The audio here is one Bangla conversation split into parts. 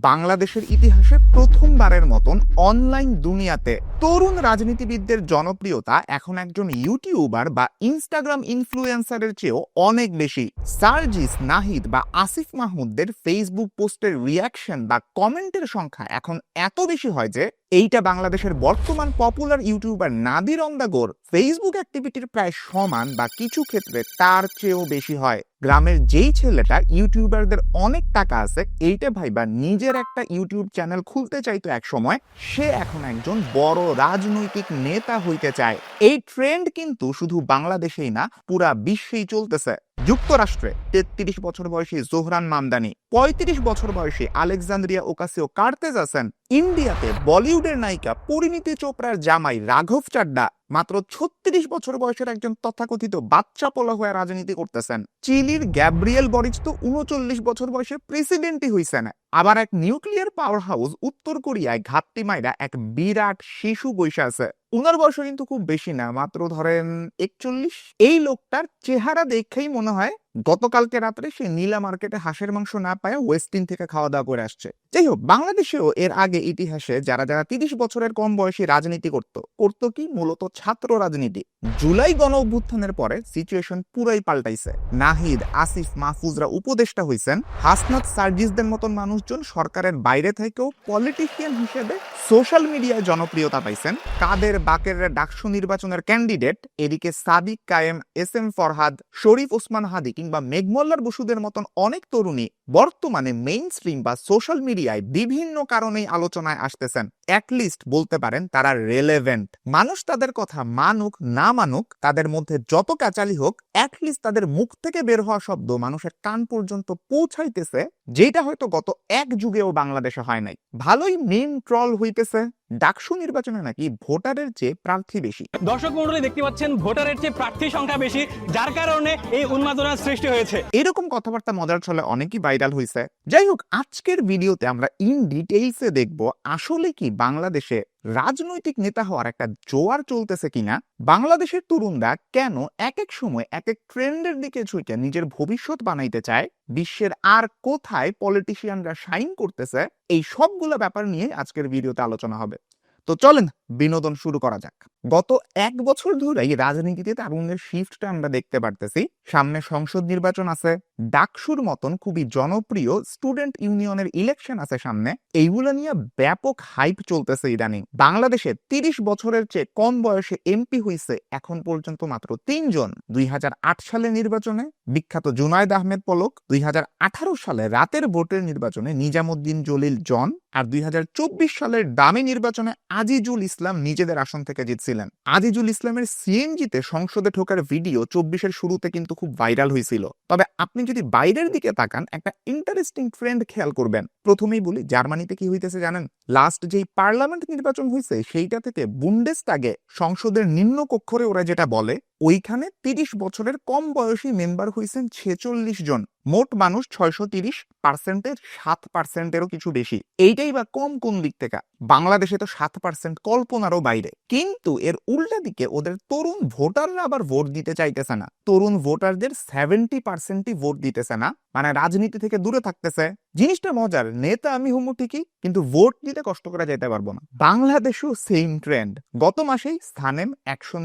বাংলাদেশের ইতিহাসে প্রথমবারের মতন অনলাইন দুনিয়াতে তরুণ রাজনীতিবিদদের জনপ্রিয়তা এখন একজন ইউটিউবার বা ইনস্টাগ্রাম ইনফ্লুয়েন্সারের চেয়েও অনেক বেশি। সার্জিস নাহিদ বা আসিফ মাহমুদদের ফেসবুক পোস্টের রিয়াকশন বা কমেন্টের সংখ্যা এখন এত বেশি হয় যে এইটা বাংলাদেশের বর্তমান পপুলার ইউটিউবার নাদির অন্দাগোর ফেসবুক অ্যাক্টিভিটির প্রায় সমান বা কিছু ক্ষেত্রে তার চেয়েও বেশি হয়। গ্রামের যেই ছেলেটা ইউটিউবারদের অনেক টাকা আছে, এইটা ভাইবা নিজের একটা ইউটিউব চ্যানেল খুলতে চাইতো এক সময়, সে এখন একজন বড় রাজনৈতিক নেতা হইতে চায়। এই ট্রেন্ড কিন্তু শুধু বাংলাদেশেই না, পুরা বিশ্বেই চলতেছে। যুক্তরাষ্ট্রে তেত্রিশ বছর বয়সী জোহরান মামদানি, পঁয়ত্রিশ বছর বয়সী আলেকজান্দ্রিয়া ওকাসিও কার্তেজ আছেন ইন্ডিয়াতে বলিউডের নায়িকা পরিণীতি চোপড়ার জামাই রাঘব চাড্ডা মাত্র ছত্রিশ বছর বয়সের একজন তথাকথিত বাচ্চা পোলা হয়ে রাজনীতি করতেছেন। চিলির গ্যাব্রিয়েল বরিচ তো উনচল্লিশ বছর বয়সে প্রেসিডেন্টই হইছেন। আবার এক নিউক্লিয়ার পাওয়ার হাউস উত্তর কোরিয়ায় ঘাটতি মাইরা এক বিরাট শিশু বৈশা আছে। উনার বয়স কিন্তু খুব বেশি না, মাত্র ধরেন একচল্লিশ। এই লোকটার চেহারা দেখেই মনে হয় গতকালকে রাত্রে সে নীলা মার্কেটে হাঁসের মাংস না পায় ওয়েস্টিন থেকে খাওয়া দাওয়া করে আসছে। যাই হোক বাংলাদেশেও এর আগে ইতিহাসে যারা যারা তিরিশ বছরের কম বয়সী রাজনীতি করত করত কি মূলত ছাত্র রাজনীতি। জুলাই গণ অভ্যুত্থানের পরে সিচুয়েশন পুরাই পাল্টাইছে। নাহিদ, আসিফ, মাহফুজরা উপদেষ্টা হইছেন। হাসনাত সার্জিসদের মতন মানুষজন সরকারের বাইরে থেকেও পলিটিশিয়ান হিসেবে সোশ্যাল মিডিয়ায় জনপ্রিয়তা পাইছেন। কাদের বাকের ডাকসু নির্বাচনের ক্যান্ডিডেট এদিকে সাদিক কায়েম, এস এম ফরহাদ, শরীফ ওসমান হাদি কিংবা মেঘমল্লার বসুদের মতন অনেক তরুণী বর্তমানে মেইন স্ট্রিম বা সোশ্যাল মিডিয়ায় বিভিন্ন কারণেই আলোচনায় আসতেছেন। অ্যাটলিস্ট বলতে পারেন তারা রেলেভেন্ট মানুষ তাদের কথা মানুক, না মানুক, তাদের মধ্যে যত কাচালি হোক অ্যাটলিস্ট তাদের মুখ থেকে বের হওয়া শব্দ মানুষের কান পর্যন্ত পৌঁছাইতেছে যেটা হয়তো গত এক যুগেও বাংলাদেশে হয় নাই। ভালোই মেন ট্রল হইতেছে ডাকসু নির্বাচনে নাকি ভোটারের চেয়ে প্রার্থী বেশি। দর্শক মন্ডলী দেখতে পাচ্ছেন ভোটারের চেয়ে প্রার্থী সংখ্যা বেশি যার কারণে এই উন্মাদনার সৃষ্টি হয়েছে। এরকম কথাবার্তা মজার ছলে অনেকই ভাইরাল হয়েছে যাই হোক আজকের ভিডিওতে আমরা ইন ডিটেইলসে দেখব আসলে কি বাংলাদেশে রাজনৈতিক নেতা হওয়ার একটা জোয়ার চলতেছে কিনা, বাংলাদেশের তরুণরা কেন এক এক সময় এক এক ট্রেন্ডের দিকে ছুটে নিজের ভবিষ্যৎ বানাইতে চায়? বিশ্বের আর কোথায় পলিটিশিয়ানরা সাইন করতেছে? এই সবগুলো ব্যাপার নিয়ে আজকের ভিডিওতে আলোচনা হবে। তো চলেন বিনোদন শুরু করা যাক। গত এক বছর ধরেই রাজনীতিতে তারুণ্যের শিফটটা আমরা দেখতে পারতেছি। সামনে সংসদ নির্বাচন আছে, ডাকসুর মতন খুবই জনপ্রিয় স্টুডেন্ট ইউনিয়নের ইলেকশন আছে সামনে। এইগুলো নিয়ে ব্যাপক হাইপ চলতেছে ইদানিং। বাংলাদেশে তিরিশ বছরের চেয়ে কম বয়সে এমপি হয়েছে এখন পর্যন্ত মাত্র তিনজন দুই সালে নির্বাচনে বিখ্যাত জুনায়দ আহমেদ পলক, দুই হাজার আঠারো সালে রাতের ভোটের নির্বাচনে নিজামুদ্দিন জলিল জন, আর দুই হাজার চব্বিশ সালের দামি নির্বাচনে আজিজুল ইসলাম নিজেদের আসন থেকে জিতছিলেন আজিজুল ইসলামের সিএনজিতে সংসদে ঢোকার ভিডিও চব্বিশের শুরুতে কিন্তু খুব ভাইরাল হয়েছিল। তবে আপনি যদি বাইরের দিকে তাকান, একটা ইন্টারেস্টিং ট্রেন্ড খেয়াল করবেন। প্রথমেই বলি, জার্মানিতে কি হইতেছে জানেন? লাস্ট যেই পার্লামেন্ট নির্বাচন হয়েছে সেইটা থেকে বুন্ডেস্টাগে সংসদের নিম্ন কক্ষরে ওরা যেটা বলে ওইখানে তিরিশ বছরের কম বয়সী মেম্বার হয়েছেন ছেচল্লিশ জন। মোট মানুষ ছয়শো তিরিশ পার্সেন্টের সাত পার্সেন্টেরও কিছু বেশি। এইটাই বা কম কোন দিক থেকে? বাংলাদেশে তো সাত পার্সেন্ট কল্পনারও বাইরে। কিন্তু এর উল্টা দিকে ওদের তরুণ ভোটাররা আবার ভোট দিতে চাইতেছে না। তরুণ ভোটারদের সেভেন্টি পার্সেন্টই ভোট দিতেছে না। মানে রাজনীতি থেকে দূরে থাকতেছে। জিনিসটা মজার, নেতা আমি হুমু ঠিকই, কিন্তু ভোট দিতে কষ্ট করা যেতে পারব না। বাংলাদেশও সেম ট্রেন্ড গত মাসেই স্থানেম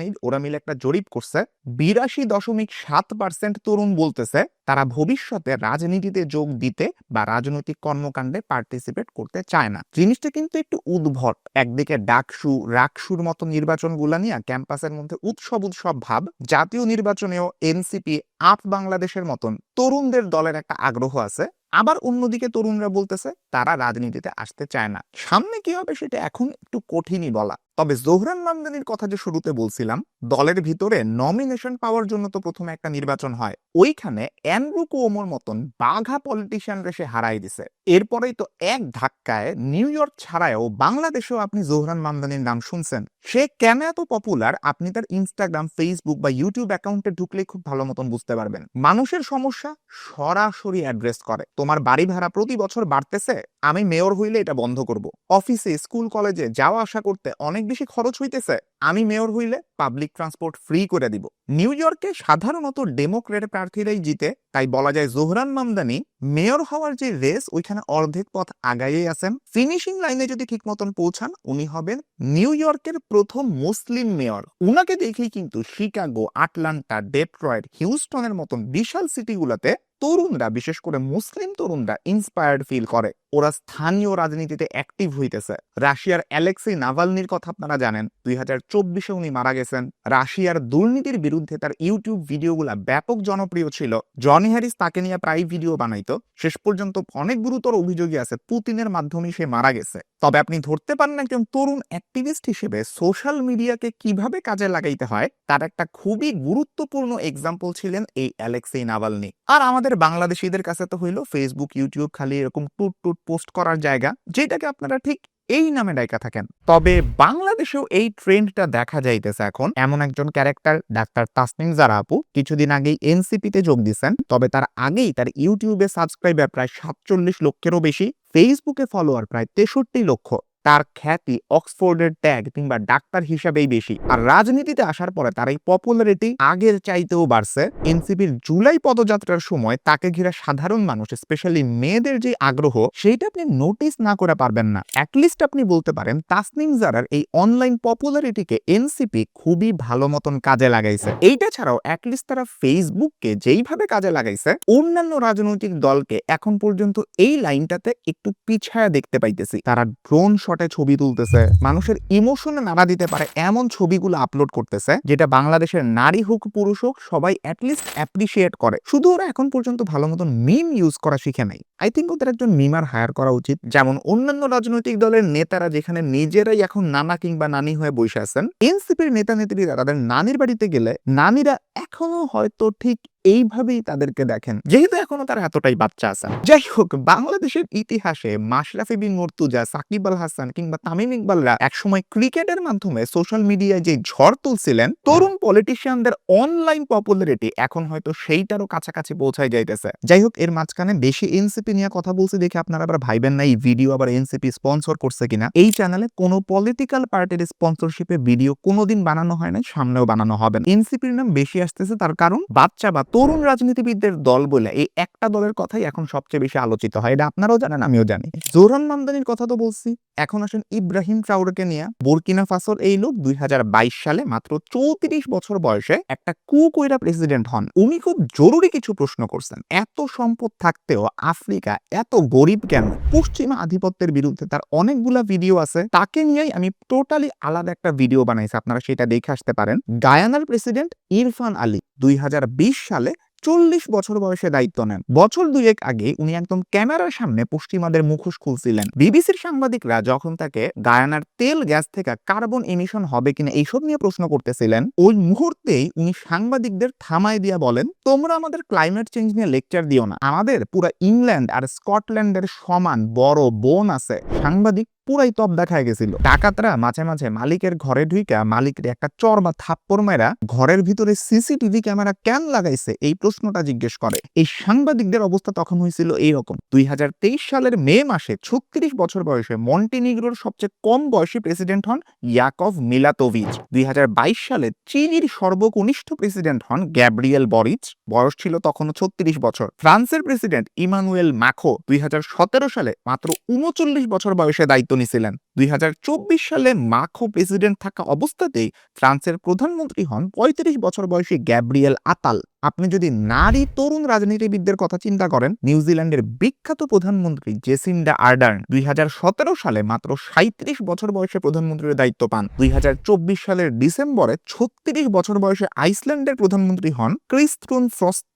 এইড ওরা মিলে একটা জরিপ করছে, বিরাশি দশমিক সাত পার্সেন্ট তরুণ বলতেছে তারা ভবিষ্যতে রাজনীতিতে যোগ দিতে বা রাজনৈতিক কর্মকাণ্ডে পার্টিসিপেট করতে চায় না। জিনিসটা কিন্তু একটু উদ্ভট। একদিকে ডাকসু, রাকসুর মতো নির্বাচনগুলা নিয়ে ক্যাম্পাসের মধ্যে উৎসব উৎসব ভাব, জাতীয় নির্বাচনেও এনসিপি আপ বাংলাদেশের মতন তরুণদের দলের একটা আগ্রহ আছে। আবার অন্যদিকে তরুণরা বলতেছে তারা রাজনীতিতে আসতে চায় না। সামনে কি হবে সেটা এখন একটু কঠিনই বলা। তবে জোহরান মামদানির কথা যে শুরুতে বলছিলাম, দলের ভিতরে নমিনেশন পাওয়ার জন্য তো প্রথমে একটা নির্বাচন হয়। ওইখানে অ্যান্ড্রু কুওমোর মতন বাঘা পলিটিশিয়ানরা সে হারাই দিছে। এরপরেই তো এক ধাক্কায় নিউ ইয়র্ক ছাড়াও বাংলাদেশেও আপনি জোহরান মামদানির নাম শুনছেন। সে কেন এত পপুলার আপনি তার ইনস্টাগ্রাম ফেসবুক বা ইউটিউব অ্যাকাউন্টে ঢুকলে খুব ভালো মতন বুঝতে পারবেন। মানুষের সমস্যা সরাসরি অ্যাড্রেস করে। তোমার বাড়ি ভাড়া প্রতি বছর বাড়তেছে? আমি মেয়র হইলে এটা বন্ধ করব। অফিসে, স্কুল, কলেজে যাওয়া আসা করতে অনেক বেশি খরচ হইতেছে। আমি মেয়র হইলে পাবলিক ট্রান্সপোর্ট ফ্রি করে দিব। নিউ ইয়র্কে সাধারণত ডেমোক্রেট প্রার্থীরাই জিতে, তাই বলা যায় জোহরান মামদানি মেয়র হওয়ার যে রেস ওইখানে অর্ধেক পথ আগাইয়ে আছেন। ফিনিশিং লাইনে যদি ঠিক মতন পৌঁছান, উনি হবেন নিউ ইয়র্কের প্রথম মুসলিম মেয়র। উনাকে দেখেই কিন্তু শিকাগো আটলান্টা ডেট্রয়েড হিউস্টনের মতন বিশাল সিটিগুলোতে তরুণরা, বিশেষ করে মুসলিম তরুণরা ইন্সপায়ার্ড ফিল করে। ওরা স্থানীয় রাজনীতিতে অ্যাক্টিভ হইতেছে। রাশিয়ার অ্যালেক্সি নাভালনির কথা আপনারা জানেন, দুই হাজার চব্বিশে উনি মারা গেছেন। রাশিয়ার দুর্নীতির বিরুদ্ধে তার ইউটিউব ভিডিওগুলা ব্যাপক জনপ্রিয় ছিল। জনি হ্যারিস তাকে নিয়ে প্রায় ভিডিও বানাইতো। শেষ পর্যন্ত অনেক গুরুতর অভিযোগই আছে, পুতিনের মাধ্যমে সে মারা গেছে। তবে আপনি ধরতে পারেন একজন তরুণ অ্যাক্টিভিস্ট হিসেবে সোশ্যাল মিডিয়াকে কীভাবে কাজে লাগাইতে হয়, তার একটা খুবই গুরুত্বপূর্ণ এক্সাম্পল ছিলেন এই অ্যালেক্সেই নাভালনি। আর আমাদের বাংলাদেশিদের কাছে তো হইল ফেসবুক ইউটিউব খালি এরকম টুট টুট পোস্ট করার জায়গা, যেটাকে আপনারা ঠিক এই নামে ডাইকা থাকেন। তবে বাংলাদেশেও এই ট্রেন্ডটা দেখা যাইতেছে এখন। এমন একজন ক্যারেক্টার, ডাক্তার তাসনিম জারা আপু, কিছুদিন আগেই এনসিপিতে যোগ দিয়েছেন তবে তার আগেই তার ইউটিউবে সাবস্ক্রাইবার প্রায় সাতচল্লিশ লক্ষেরও বেশি ফেসবুকে ফলোয়ার প্রায় তেষট্টি লক্ষ। তার খ্যাতি অক্সফোর্ডের ট্যাগ কিংবা ডাক্তার হিসাবেই বেশি। আর রাজনীতিতে আসার পরে তার এই পপুলারিটি আগের চাইতেও বাড়ছে। এনসিপির জুলাই পদযাত্রার সময় তাকে ঘিরে সাধারণ মানুষ স্পেশালি মেয়েদের যে আগ্রহ, সেইটা আপনি নোটিস না করে পারবেন না। অ্যাটলিস্ট আপনি বলতে পারেন, তাসনিম জারার এই অনলাইন পপুলারিটিকে এনসিপি খুবই ভালো মতন কাজে লাগাইছে। এইটা ছাড়াও অ্যাটলিস্ট তারা ফেসবুককে যেইভাবে কাজে লাগাইছে, অন্যান্য রাজনৈতিক দলকে এখন পর্যন্ত এই লাইনটাতে একটু পিছায়া দেখতে পাইতেছি। তারা ড্রোন শটে ছবি তুলতেছে। মানুষের ইমোশনে নাড়া দিতে পারে এমন ছবিগুলো আপলোড করতেছে, যেটা বাংলাদেশের নারী হোক, পুরুষ হোক, সবাই অ্যাটলিস্ট অ্যাপ্রিসিয়েট করে। শুধু ওরা এখন পর্যন্ত ভালো মতন মিম ইউজ করা শিখে নাই। আই থিঙ্ক ওদের একজন মিমার হায়ার করা উচিত। যেমন অন্যান্য রাজনৈতিক দলের নেতারা যেখানে নিজেরাই এখন নানা কিংবা নানি হয়ে বসে আছেন এনসিপির নেতা নেত্রীরা তাদের নানির বাড়িতে গেলে নানিরা এখনও হয়তো ঠিক এইভাবেই তাদেরকে দেখেন। যেহেতু এখনও তারা এতটাই বাচ্চা আছে। যাই হোক বাংলাদেশের ইতিহাসে মাশরাফি বিন মর্তুজা সাকিব আল হাসান কিংবা তামিম ইকবালরা একসময় ক্রিকেটের মাধ্যমে সোশ্যাল মিডিয়ায় যে ঝড় তুলছিলেন তরুণ পলিটিশিয়ানদের অনলাইন পপুলারিটি এখন হয়তো সেইটারও কাছাকাছি পৌঁছায় যাইতেছে। যাই হোক এর মাঝখানে বেশি এনসিপি নিয়ে কথা বলছি দেখে আপনারা আবার ভাইবেন না এই ভিডিও আবার এনসিপি স্পন্সর করছে কিনা? এই চ্যানেলে কোনো পলিটিক্যাল পার্টির স্পন্সরশিপে ভিডিও কোনোদিন বানানো হয় না সামনেও বানানো হবে না। এনসিপির নাম বেশি আসতেছে তার কারণ বাচ্চা তরুণ রাজনীতিবিদদের দল বলে এই একটা দলের কথাই এখন সবচেয়ে বেশি আলোচিত হয়। এটা আপনারাও জানেন, আমিও জানি। জোরান মামদানির কথা তো বলছি। এখন আসেন ইব্রাহিম ট্রাউরকে নিয়ে বুরকিনা ফাসোর এই লোক দুই হাজার বাইশ সালে মাত্র চৌত্রিশ বছর বয়সে একটা কু কইরা প্রেসিডেন্ট হন। উনি খুব জরুরি কিছু প্রশ্ন করছেন। এত সম্পদ থাকতেও আফ্রিকা এত গরিব কেন? পশ্চিমা আধিপত্যের বিরুদ্ধে তার অনেকগুলা ভিডিও আছে। তাকে নিয়েই আমি টোটালি আলাদা একটা ভিডিও বানাইছি। আপনারা সেটা দেখে আসতে পারেন। গায়ানার প্রেসিডেন্ট ইরফান আলী। দুই হাজার বিশ সালে চল্লিশ বছর বয়সে দায়িত্ব নেন। বছর দুয়েক আগে উনি একদম ক্যামেরার সামনে পশ্চিমাদের মুখোশ খুলছিলেন। বিবিসির সাংবাদিকরা যখন তাকে গায়ানার তেল গ্যাস থেকে কার্বন এমিশন হবে কিনা এইসব নিয়ে প্রশ্ন করতেছিলেন, ওই মুহূর্তেই উনি সাংবাদিকদের থামায় দিয়া বলেন, তোমরা আমাদের ক্লাইমেট চেঞ্জ নিয়ে লেকচার দিও না। আমাদের পুরো ইংল্যান্ড আর স্কটল্যান্ডের সমান বড় বোন আছে। সাংবাদিক পুরাই তপ দেখায় গেছিল। ডাকাতরা মাঝে মাঝে মালিকের ঘরে ঢুইকা মালিকের একটা চর বা থাপ্পড় মেরা ঘরের ভিতরে সিসিটিভি ক্যামেরা কেন লাগাইছে এই প্রশ্নটা জিজ্ঞেস করে। এই সাংবাদিকদের অবস্থা তখন হয়েছিল এইরকম। দুই সালের মে মাসে ছত্রিশ বছর বয়সে মন্টিনিগ্রোর সবচেয়ে কম বয়সী প্রেসিডেন্ট হন ইয়াকভ মিলাতোভিচ। দুই হাজার বাইশ সালে চিলির সর্বকনিষ্ঠ প্রেসিডেন্ট হন গ্যাব্রিয়েল বরিচ। বয়স ছিল তখনও ছত্রিশ বছর। ফ্রান্সের প্রেসিডেন্ট ইমানুয়েল মাখো দুই হাজার সতেরো সালে মাত্র উনচল্লিশ বছর বয়সে দায়িত্ব নিয়েছিলেন দুই সালে মাখো প্রেসিডেন্ট থাকা অবস্থাতেই ফ্রান্সের প্রধানমন্ত্রী হন পঁয়ত্রিশ বছর বয়সী গ্যাব্রিয়েল আতাল। আপনি যদি নারী তরুণ রাজনীতিবিদদের কথা চিন্তা করেন নিউজিল্যান্ডের বিখ্যাত প্রধানমন্ত্রী জেসিন্ডা আর্ডার্ন দুই হাজার সতেরো সালে মাত্র সাঁত্রিশ বছর বয়সে প্রধানমন্ত্রীর দায়িত্ব পান। দুই হাজার চব্বিশ সালের ডিসেম্বরে ছত্রিশ বছর বয়সে আইসল্যান্ডের প্রধানমন্ত্রী হন ক্রিস্ট্রুন ফ্রস্তা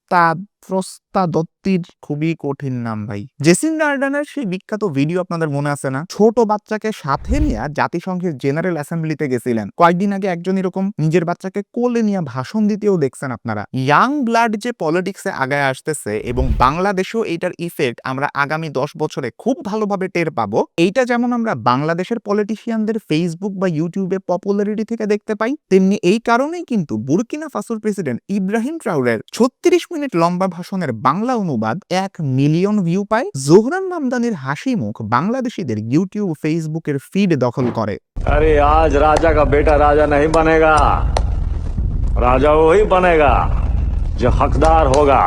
ফ্রস্তা দত্তির খুবই কঠিন নাম ভাই। জেসিন আর্ডানের সেই বিখ্যাত ভিডিও আপনাদের মনে আছে না? ছোট বাচ্চাকে সাথে নিয়ে জাতিসংঘের জেনারেল অ্যাসেম্বলিতে গেছিলেন। কয়েকদিন আগে একজন এরকম নিজের বাচ্চাকে কোলে নিয়ে ভাষণ দিতেও দেখছেন আপনারা। ইয়াং ব্লাড যে পলিটিক্সে আগায় আসতেছে এবং বাংলাদেশেও এইটার ইফেক্ট আমরা আগামী দশ বছরে খুব ভালোভাবে টের পাবো, এইটা যেমন আমরা বাংলাদেশের পলিটিশিয়ানদের ফেসবুক বা ইউটিউবে পপুলারিটি থেকে দেখতে পাই, তেমনি এই কারণেই কিন্তু বুরকিনা ফাসুর প্রেসিডেন্ট ইব্রাহিম ট্রাউরের ছত্রিশ মিনিট লম্বা ভাষণের বাংলা অনুবাদ এক মিলিয়ন ভিউ পায় জোহরান নামদানির হাসি মুখ বাংলাদেশিদের ইউটিউব ফেসবুকের ফিড দখল করে अरे आज राजा का बेटा राजा नहीं बनेगा राजा वही बनेगा जो हकदार होगा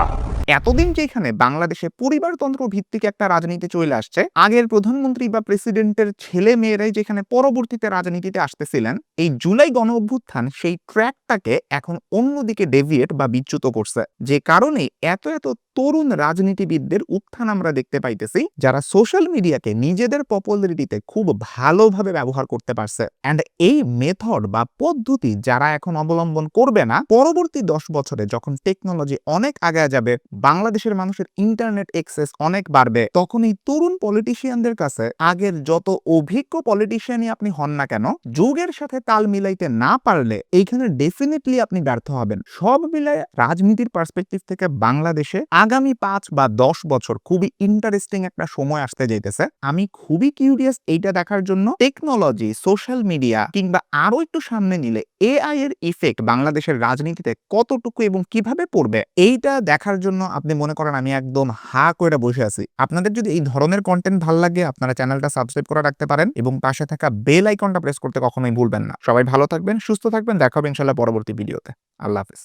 এতদিন যেখানে বাংলাদেশে পরিবারতন্ত্র ভিত্তিক একটা রাজনীতি চলে আসছে, আগের প্রধানমন্ত্রী বা প্রেসিডেন্টের ছেলে মেয়েরাই যেখানে পরবর্তীতে রাজনীতিতে আসতেছিলেন, এই জুলাই গণ অভ্যুত্থান সেই ট্র্যাকটাকে এখন অন্যদিকে ডেভিয়েট বা বিচ্যুত করছে। যে কারণে এত এত তরুণ রাজনীতিবিদদের উত্থান আমরা দেখতে পাইতেছি, যারা সোশ্যাল মিডিয়াকে নিজেদের পপুলারিটিতে খুব ভালোভাবে ব্যবহার করতে পারছে। অ্যান্ড এই মেথড বা পদ্ধতি যারা এখন অবলম্বন করবে না, পরবর্তী দশ বছরে যখন টেকনোলজি অনেক আগায় যাবে, বাংলাদেশের মানুষের ইন্টারনেট এক্সেস অনেক বাড়বে, তখন এই তরুণ পলিটিশিয়ানদের কাছে আগের যত অভিজ্ঞ পলিটিশিয়ানই আপনি হন না কেন, যুগের সাথে তাল মিলাইতে না পারলে এইখানে ডেফিনেটলি আপনি ব্যর্থ হবেন। সব মিলায় রাজনীতির পার্সপেক্টিভ থেকে বাংলাদেশে আগামী পাঁচ বা দশ বছর খুবই ইন্টারেস্টিং একটা সময় আসতে যাইতেছে। আমি খুবই কিউরিয়াস এইটা দেখার জন্য টেকনোলজি সোশ্যাল মিডিয়া কিংবা আরও একটু সামনে নিলে এআই এর ইফেক্ট বাংলাদেশের রাজনীতিতে কতটুকু এবং কীভাবে পড়বে এইটা দেখার জন্য আপনি মনে করেন আমি একদম হা করে বসে আছি। আপনাদের যদি এই ধরনের কন্টেন্ট ভালো লাগে আপনারা চ্যানেলটা সাবস্ক্রাইব করে রাখতে পারেন এবং পাশে থাকা বেল আইকনটা প্রেস করতে কখনোই ভুলবেন না। সবাই ভালো থাকবেন, সুস্থ থাকবেন, দেখা হবে ইনশাল্লাহ পরবর্তী ভিডিওতে আল্লাহ হাফিজ।